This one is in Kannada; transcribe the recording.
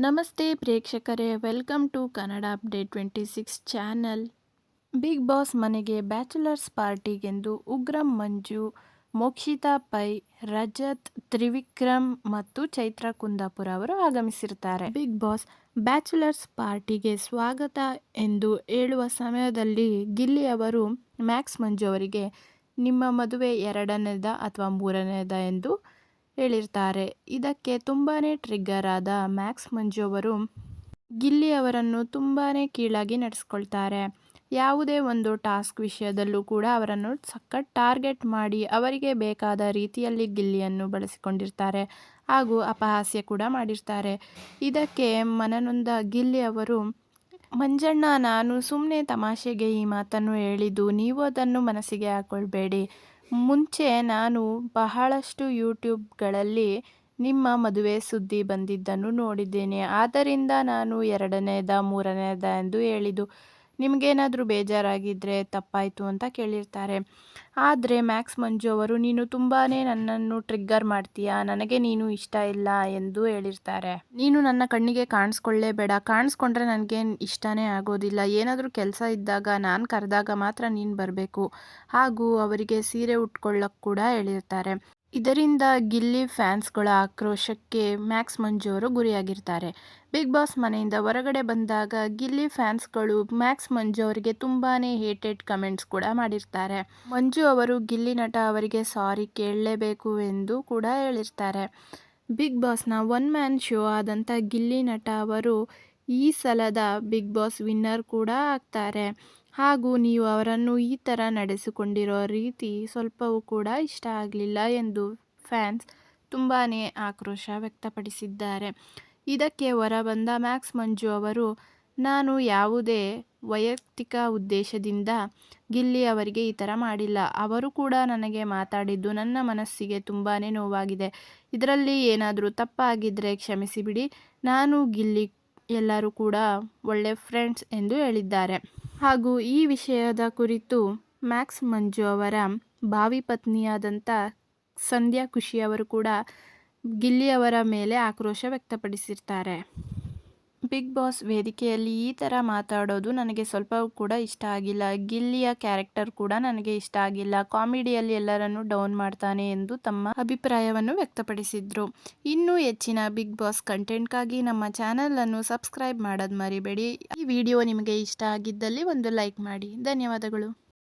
ನಮಸ್ತೆ ಪ್ರೇಕ್ಷಕರೇ, welcome to Kannada update twenty six channel. Bigg Boss ಮನೆಗೆ ಬ್ಯಾಚುಲರ್ಸ್ ಪಾರ್ಟಿಗೆಂದು ಉಗ್ರಂ, ಮಂಜು, ಮೋಕ್ಷಿತಾ ಪೈ, ರಜತ್, ತ್ರಿವಿಕ್ರಮ್ ಮತ್ತು ಚೈತ್ರ ಕುಂದಾಪುರ ಅವರು ಆಗಮಿಸಿರ್ತಾರೆ. ಬಿಗ್ ಬಾಸ್ ಬ್ಯಾಚುಲರ್ಸ್ ಪಾರ್ಟಿಗೆ ಸ್ವಾಗತ ಎಂದು ಹೇಳುವ ಸಮಯದಲ್ಲಿ ಗಿಲ್ಲಿ ಅವರು, ಮ್ಯಾಕ್ಸ್ ಮಂಜು ಅವರಿಗೆ, ನಿಮ್ಮ ಮದುವೆ ಎರಡನೇದ ಅಥವಾ ಮೂರನೇದ ಎಂದು ಹೇಳಿರ್ತಾರೆ. ಇದಕ್ಕೆ ತುಂಬಾ ಟ್ರಿಗ್ಗರ್ ಆದ ಮ್ಯಾಕ್ಸ್ ಮಂಜು ಅವರು ಗಿಲ್ಲಿ ಅವರನ್ನು ತುಂಬಾ ಕೀಳಾಗಿ ನಡೆಸ್ಕೊಳ್ತಾರೆ. ಯಾವುದೇ ಒಂದು ಟಾಸ್ಕ್ ವಿಷಯದಲ್ಲೂ ಕೂಡ ಅವರನ್ನು ಸಖತ್ ಟಾರ್ಗೆಟ್ ಮಾಡಿ ಅವರಿಗೆ ಬೇಕಾದ ರೀತಿಯಲ್ಲಿ ಗಿಲ್ಲಿಯನ್ನು ಬಳಸಿಕೊಂಡಿರ್ತಾರೆ ಹಾಗೂ ಅಪಹಾಸ್ಯ ಕೂಡ ಮಾಡಿರ್ತಾರೆ. ಇದಕ್ಕೆ ಮನನೊಂದ ಗಿಲ್ಲಿ ಅವರು, ಮಂಜಣ್ಣ, ನಾನು ಸುಮ್ಮನೆ ತಮಾಷೆಗೆ ಈ ಮಾತನ್ನು ಹೇಳಿದ್ದು, ನೀವು ಅದನ್ನು ಮನಸ್ಸಿಗೆ ಹಾಕೊಳ್ಬೇಡಿ. ಮುಂಚೆ ನಾನು ಬಹಳಷ್ಟು ಯೂಟ್ಯೂಬ್ಗಳಲ್ಲಿ ನಿಮ್ಮ ಮದುವೆ ಸುದ್ದಿ ಬಂದಿದ್ದನ್ನು ನೋಡಿದ್ದೇನೆ. ಆದ್ದರಿಂದ ನಾನು ಎರಡನೇದ, ಮೂರನೇದ ಎಂದು ಹೇಳಿದ್ದು. ನಿಮಗೇನಾದರೂ ಬೇಜಾರಾಗಿದ್ದರೆ ತಪ್ಪಾಯಿತು ಅಂತ ಕೇಳಿರ್ತಾರೆ. ಆದರೆ ಮ್ಯಾಕ್ಸ್ ಮಂಜು ಅವರು, ನೀನು ತುಂಬಾ ನನ್ನನ್ನು ಟ್ರಿಗ್ಗರ್ ಮಾಡ್ತೀಯಾ? ನನಗೆ ನೀನು ಇಷ್ಟ ಇಲ್ಲ ಎಂದು ಹೇಳಿರ್ತಾರೆ. ನೀನು ನನ್ನ ಕಣ್ಣಿಗೆ ಕಾಣಿಸ್ಕೊಳ್ಳೇಬೇಡ. ಕಾಣಿಸ್ಕೊಂಡ್ರೆ ನನಗೆ ಇಷ್ಟನೇ ಆಗೋದಿಲ್ಲ. ಏನಾದರೂ ಕೆಲಸ ಇದ್ದಾಗ, ನಾನು ಕರೆದಾಗ ಮಾತ್ರ ನೀನು ಬರಬೇಕು. ಹಾಗೂ ಅವರಿಗೆ ಸೀರೆ ಉಟ್ಕೊಳ್ಳೋಕೆ ಕೂಡ ಹೇಳಿರ್ತಾರೆ. ಇದರಿಂದ ಗಿಲ್ಲಿ ಫ್ಯಾನ್ಸ್ಗಳ ಆಕ್ರೋಶಕ್ಕೆ ಮ್ಯಾಕ್ಸ್ ಮಂಜು ಅವರು ಗುರಿಯಾಗಿರ್ತಾರೆ. ಬಿಗ್ ಬಾಸ್ ಮನೆಯಿಂದ ಹೊರಗಡೆ ಬಂದಾಗ ಗಿಲ್ಲಿ ಫ್ಯಾನ್ಸ್ಗಳು ಮ್ಯಾಕ್ಸ್ ಮಂಜು ಅವರಿಗೆ ತುಂಬಾ ಹೇಟೆಡ್ ಕಮೆಂಟ್ಸ್ ಕೂಡ ಮಾಡಿರ್ತಾರೆ. ಮಂಜು ಅವರು ಗಿಲ್ಲಿ ನಟ ಅವರಿಗೆ ಸಾರಿ ಕೇಳಲೇಬೇಕು ಎಂದು ಕೂಡ ಹೇಳಿರ್ತಾರೆ. ಬಿಗ್ ಬಾಸ್ನ ಒನ್ ಮ್ಯಾನ್ ಶೋ ಆದಂಥ ಗಿಲ್ಲಿ ನಟ ಅವರು ಈ ಸಲದ ಬಿಗ್ ಬಾಸ್ ವಿನ್ನರ್ ಕೂಡ ಆಗ್ತಾರೆ. ಹಾಗೂ ನೀವು ಅವರನ್ನು ಈ ಥರ ನಡೆಸಿಕೊಂಡಿರೋ ರೀತಿ ಸ್ವಲ್ಪವೂ ಕೂಡ ಇಷ್ಟ ಆಗಲಿಲ್ಲ ಎಂದು ಫ್ಯಾನ್ಸ್ ತುಂಬಾ ಆಕ್ರೋಶ ವ್ಯಕ್ತಪಡಿಸಿದ್ದಾರೆ. ಇದಕ್ಕೆ ಹೊರಬಂದ ಮ್ಯಾಕ್ಸ್ ಮಂಜು ಅವರು, ನಾನು ಯಾವುದೇ ವೈಯಕ್ತಿಕ ಉದ್ದೇಶದಿಂದ ಗಿಲ್ಲಿ ಅವರಿಗೆ ಈ ಥರ ಮಾಡಿಲ್ಲ. ಅವರು ಕೂಡ ನನಗೆ ಮಾತಾಡಿದ್ದು ನನ್ನ ಮನಸ್ಸಿಗೆ ತುಂಬಾ ನೋವಾಗಿದೆ. ಇದರಲ್ಲಿ ಏನಾದರೂ ತಪ್ಪಾಗಿದ್ದರೆ ಕ್ಷಮಿಸಿಬಿಡಿ. ನಾನು ಗಿಲ್ಲಿ ಎಲ್ಲರೂ ಕೂಡ ಒಳ್ಳೆ ಫ್ರೆಂಡ್ಸ್ ಎಂದು ಹೇಳಿದ್ದಾರೆ. ಹಾಗೂ ಈ ವಿಷಯದ ಕುರಿತು ಮ್ಯಾಕ್ಸ್ ಮಂಜು ಅವರ ಭಾವಿ ಪತ್ನಿಯಾದಂಥ ಸಂಧ್ಯಾ ಖುಷಿ ಅವರು ಕೂಡ ಗಿಲ್ಲಿ ಅವರ ಮೇಲೆ ಆಕ್ರೋಶ ವ್ಯಕ್ತಪಡಿಸಿರ್ತಾರೆ. ಬಿಗ್ ಬಾಸ್ ವೇದಿಕೆಯಲ್ಲಿ ಈ ಥರ ಮಾತಾಡೋದು ನನಗೆ ಸ್ವಲ್ಪ ಕೂಡ ಇಷ್ಟ ಆಗಿಲ್ಲ. ಗಿಲ್ಲಿಯ ಕ್ಯಾರೆಕ್ಟರ್ ಕೂಡ ನನಗೆ ಇಷ್ಟ ಆಗಿಲ್ಲ. ಕಾಮಿಡಿಯಲ್ಲಿ ಎಲ್ಲರನ್ನು ಡೌನ್ ಮಾಡ್ತಾನೆ ಎಂದು ತಮ್ಮ ಅಭಿಪ್ರಾಯವನ್ನು ವ್ಯಕ್ತಪಡಿಸಿದ್ರು. ಇನ್ನೂ ಹೆಚ್ಚಿನ ಬಿಗ್ ಬಾಸ್ ಕಂಟೆಂಟ್ಗಾಗಿ ನಮ್ಮ ಚಾನಲನ್ನು ಸಬ್ಸ್ಕ್ರೈಬ್ ಮಾಡೋದು ಮರಿಬೇಡಿ. ಈ ವಿಡಿಯೋ ನಿಮಗೆ ಇಷ್ಟ ಆಗಿದ್ದಲ್ಲಿ ಒಂದು ಲೈಕ್ ಮಾಡಿ. ಧನ್ಯವಾದಗಳು.